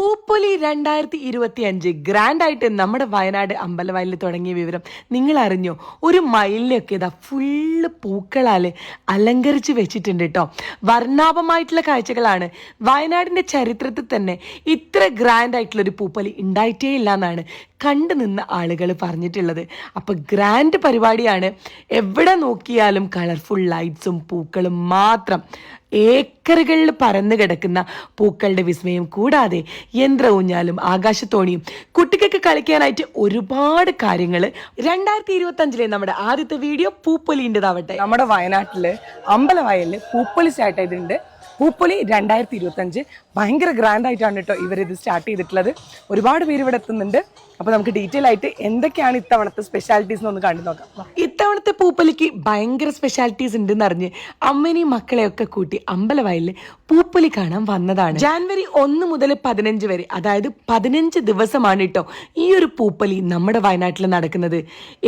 പൂപ്പൊലി രണ്ടായിരത്തി ഇരുപത്തി അഞ്ച് ഗ്രാൻഡ് ആയിട്ട് നമ്മുടെ വയനാട് അമ്പലവയലിൽ തുടങ്ങിയ വിവരം നിങ്ങൾ അറിഞ്ഞോ ഒരു മയിലിനൊക്കെ ഇതാ ഫുള്ള് പൂക്കളാൽ അലങ്കരിച്ച് വെച്ചിട്ടുണ്ട് കേട്ടോ വർണാഭമായിട്ടുള്ള കാഴ്ചകളാണ്. വയനാടിന്റെ ചരിത്രത്തിൽ തന്നെ ഇത്ര ഗ്രാൻഡ് ആയിട്ടുള്ള ഒരു പൂപ്പൊലി ഉണ്ടായിട്ടേ ഇല്ല എന്നാണ് കണ്ടു നിന്ന ആളുകൾ പറഞ്ഞിട്ടുള്ളത്. അപ്പോൾ ഗ്രാൻഡ് പരിപാടിയാണ്. എവിടെ നോക്കിയാലും കളർഫുൾ ലൈറ്റ്സും പൂക്കളും മാത്രം. ഏക്കറുകളിൽ പരന്നു കിടക്കുന്ന പൂക്കളുടെ വിസ്മയം കൂടാതെ യന്ത്ര ഊഞ്ഞാലും ആകാശത്തോണിയും കുട്ടികൾക്ക് കളിക്കാനായിട്ട് ഒരുപാട് കാര്യങ്ങൾ രണ്ടായിരത്തി ഇരുപത്തി അഞ്ചിലെ നമ്മുടെ ആദ്യത്തെ വീഡിയോ പൂപ്പൊലിന്റെതാവട്ടെ. നമ്മുടെ വയനാട്ടിൽ അമ്പലവയലിൽ പൂപ്പൊലി സ്റ്റാർട്ട് ചെയ്തിട്ടുണ്ട് പൂപ്പൊലി രണ്ടായിരത്തി ഇരുപത്തി അഞ്ച് ഭയങ്കര ഗ്രാൻഡ് ആയിട്ടാണ് കേട്ടോ ഇവരിത് സ്റ്റാർട്ട് ചെയ്തിട്ടുള്ളത്. ഒരുപാട് പേര് ഇവിടെ എത്തുന്നുണ്ട്. അപ്പൊ നമുക്ക് ഡീറ്റെയിൽ ആയിട്ട് എന്തൊക്കെയാണ് ഇത്തവണത്തെ സ്പെഷ്യാലിറ്റീസ് എന്ന് ഒന്ന് കണ്ടു നോക്കാം. ഇത്തവണത്തെ പൂപ്പലിക്ക് ഭയങ്കര സ്പെഷ്യാലിറ്റീസ് ഉണ്ടെന്ന് അറിഞ്ഞ് അമ്മനെയും മക്കളെയൊക്കെ കൂട്ടി അമ്പലവയലിൽ പൂപ്പലി കാണാൻ വന്നതാണ്. ജാനുവരി ഒന്ന് മുതൽ പതിനഞ്ച് വരെ അതായത് പതിനഞ്ച് ദിവസമാണ് കേട്ടോ ഈ ഒരു പൂപ്പലി നമ്മുടെ വയനാട്ടിൽ നടക്കുന്നത്.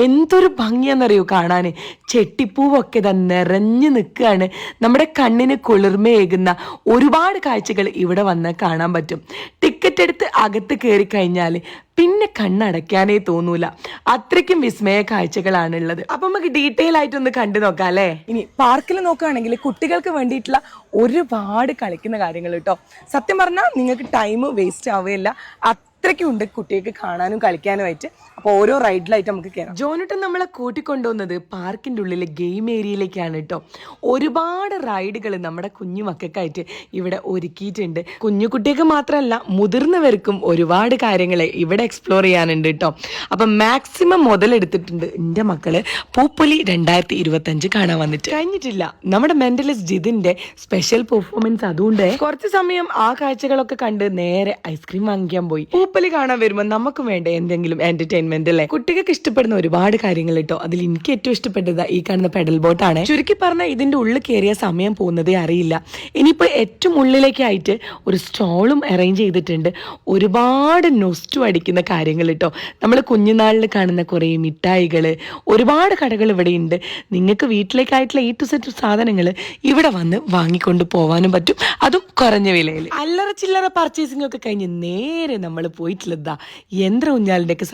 എന്തൊരു ഭംഗിയാണെന്നറിയോ കാണാൻ ചെട്ടിപ്പൂവൊക്കെ ഇതാ നിറഞ്ഞു നിൽക്കുകയാണ്. നമ്മുടെ കണ്ണിന് കുളിർമയേകുന്ന ഒരുപാട് കാഴ്ചകൾ ഇവിടെ വന്ന് കാണാൻ പറ്റും. ടിക്കറ്റ് എടുത്ത് അകത്ത് കയറി കഴിഞ്ഞാൽ പിന്നെ കണ്ണടയ്ക്കാനേ തോന്നൂല. അത്രയ്ക്കും വിസ്മയ കാഴ്ചകളാണുള്ളത്. അപ്പൊ നമുക്ക് ഡീറ്റെയിൽ ആയിട്ടൊന്ന് കണ്ടു നോക്കാം അല്ലേ? ഇനി പാർക്കിൽ നോക്കുകയാണെങ്കിൽ കുട്ടികൾക്ക് വേണ്ടിയിട്ടുള്ള ഒരുപാട് കളിക്കുന്ന കാര്യങ്ങൾ കേട്ടോ. സത്യം പറഞ്ഞാൽ നിങ്ങൾക്ക് ടൈം വേസ്റ്റ് ആവുകയില്ല. അത്രയ്ക്കും ഉണ്ട് കുട്ടികൾക്ക് കാണാനും കളിക്കാനുമായിട്ട്. അപ്പോൾ ഓരോ റൈഡിലായിട്ട് നമുക്ക് കയറാം ജോനുട്ടൻ നമ്മളെ കൂട്ടിക്കൊണ്ടുവന്നത് പാർക്കിന്റെ ഉള്ളിലെ ഗെയിം ഏരിയയിലേക്കാണ് കേട്ടോ. ഒരുപാട് റൈഡുകൾ നമ്മുടെ കുഞ്ഞു മക്കൾക്കായിട്ട് ഇവിടെ ഒരുക്കിയിട്ടുണ്ട്. കുഞ്ഞു കുട്ടികൾക്ക് മാത്രമല്ല മുതിർന്നവർക്കും ഒരുപാട് കാര്യങ്ങൾ ഇവിടെ എക്സ്പ്ലോർ ചെയ്യാനുണ്ട് കേട്ടോ. അപ്പം മാക്സിമം മുതലെടുത്തിട്ടുണ്ട് എന്റെ മക്കൾ പൂപ്പൊലി രണ്ടായിരത്തി ഇരുപത്തി അഞ്ച് കാണാൻ വന്നിട്ട്. കഴിഞ്ഞിട്ടില്ല. നമ്മുടെ മെന്റലിസ്റ്റ് ജിതിന്റെ സ്പെഷ്യൽ പെർഫോമൻസ് അതുകൊണ്ട് കുറച്ച് സമയം ആ കാഴ്ചകളൊക്കെ കണ്ട് നേരെ ഐസ്ക്രീം വാങ്ങിക്കാൻ പോയി. പൂപ്പൊലി കാണാൻ വരുമ്പോൾ നമുക്ക് വേണ്ട എന്തെങ്കിലും എന്റർടൈൻമെന്റ് അല്ലേ കുട്ടികൾക്ക് ഇഷ്ടപ്പെടുന്ന ഒരുപാട് കാര്യങ്ങൾ കേട്ടോ. അതിൽ എനിക്ക് ഏറ്റവും ഇഷ്ടപ്പെട്ടത് ഈ കാണുന്ന പെഡൽ ബോട്ട് ആണ്. ചുരുക്കി പറഞ്ഞ ഇതിന്റെ ഉള്ളിൽ കയറിയ സമയം പോകുന്നതേ അറിയില്ല. ഇനിയിപ്പോ ഏറ്റവും ഉള്ളിലേക്കായിട്ട് ഒരു സ്റ്റോളും അറേഞ്ച് ചെയ്തിട്ടുണ്ട്. ഒരുപാട് നൊസ്റ്റു അടിക്കുന്ന കാര്യങ്ങൾ കേട്ടോ. നമ്മൾ കുഞ്ഞുനാളിൽ കാണുന്ന കുറേ മിഠായികൾ ഒരുപാട് കടകൾ ഇവിടെ ഉണ്ട് നിങ്ങൾക്ക് വീട്ടിലേക്കായിട്ടുള്ള ഈ ടു സെറ്റ് സാധനങ്ങൾ ഇവിടെ വന്ന് വാങ്ങിക്കൊണ്ട് പോവാനും പറ്റും. അതും കുറഞ്ഞ വിലയിൽ അല്ലറ ചില്ലറ പർച്ചേസിംഗ് ഒക്കെ കഴിഞ്ഞ് നേരെ നമ്മൾ പോയിട്ടുള്ളതാ യന്ത്ര ഉഞ്ഞാലിന്റെ ഒക്കെ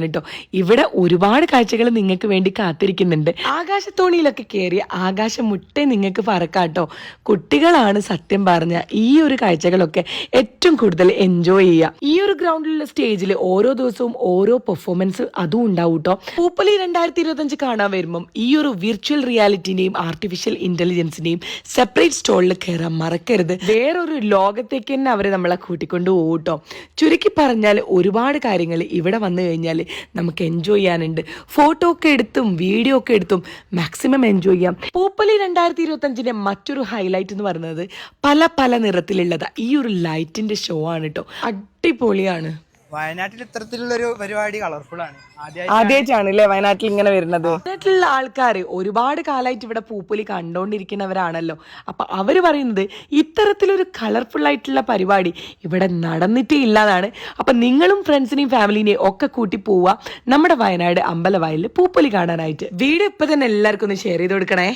സൈഡിലേക്കാണ് കേട്ടോ. ഇവിടെ ഒരുപാട് കാഴ്ചകൾ നിങ്ങൾക്ക് വേണ്ടി കാത്തിരിക്കുന്നുണ്ട്. ആകാശത്തോണിയിലൊക്കെ കയറി ആകാശം മുട്ടേ നിങ്ങൾക്ക് പറക്കാട്ടോ കുട്ടികളാണ് സത്യം പറഞ്ഞ ഈ ഒരു കാഴ്ചകളൊക്കെ ഏറ്റവും കൂടുതൽ എൻജോയ് ചെയ്യുക. ഈ ഒരു ഗ്രൗണ്ടിലുള്ള സ്റ്റേജിൽ ഓരോ ദിവസവും ഓരോ പെർഫോമൻസ് അതും ഉണ്ടാവും കേട്ടോ. പൂപ്പലി രണ്ടായിരത്തി ഇരുപത്തഞ്ച് കാണാൻ വരുമ്പം ഈ ഒരു വിർച്വൽ റിയാലിറ്റിന്റെയും ആർട്ടിഫിഷ്യൽ ഇന്റലിജൻസിന്റെയും സെപ്പറേറ്റ് സ്റ്റോളിൽ കയറാൻ മറക്കരുത്. വേറൊരു ലോകത്തേക്ക് തന്നെ അവരെ നമ്മളെ കൂട്ടിക്കൊണ്ട് പോകും കേട്ടോ. ചുരുക്കി പറഞ്ഞാൽ ഒരുപാട് കാര്യങ്ങൾ ഇവിടെ വന്നു കഴിഞ്ഞാൽ നമുക്ക് എൻജോയ് ചെയ്യാനുണ്ട്. ഫോട്ടോ ഒക്കെ എടുത്തും വീഡിയോ ഒക്കെ എടുത്തും മാക്സിമം എൻജോയ് ചെയ്യാം. പൂപ്പലി രണ്ടായിരത്തി ഇരുപത്തഞ്ചിന്റെ മറ്റൊരു ഹൈലൈറ്റ് എന്ന് പറയുന്നത് പല പല നിറത്തിലുള്ളത്. ഈ ഒരു ലൈറ്റിന്റെ ഷോ ആണ് കേട്ടോ അടിപൊളിയാണ്. വയനാട്ടിൽ ഇത്തരത്തിലുള്ളൊരു പരിപാടി കളർഫുൾ ആണ്. ആദ്യമായി ആദ്യമായിട്ടാണ് അല്ലേ വയനാട്ടിൽ ഇങ്ങനെ വരുന്നത്? വയനാട്ടിലുള്ള ആൾക്കാർ ഒരുപാട് കാലമായിട്ട് ഇവിടെ പൂപ്പൊലി കണ്ടോണ്ടിരിക്കുന്നവരാണല്ലോ. അപ്പൊ അവർ പറയുന്നത് ഇത്തരത്തിലൊരു കളർഫുൾ ആയിട്ടുള്ള പരിപാടി ഇവിടെ നടന്നിട്ടേ ഇല്ലാതാണ് അപ്പൊ നിങ്ങളും ഫ്രണ്ട്സിനെയും ഫാമിലിനെയും ഒക്കെ കൂട്ടി പോവുക. നമ്മുടെ വയനാട് അമ്പലവയലിൽ പൂപ്പൊലി കാണാനായിട്ട്. വീഡിയോ ഇപ്പൊ തന്നെ എല്ലാവർക്കും ഒന്ന് ഷെയർ ചെയ്ത് കൊടുക്കണേ.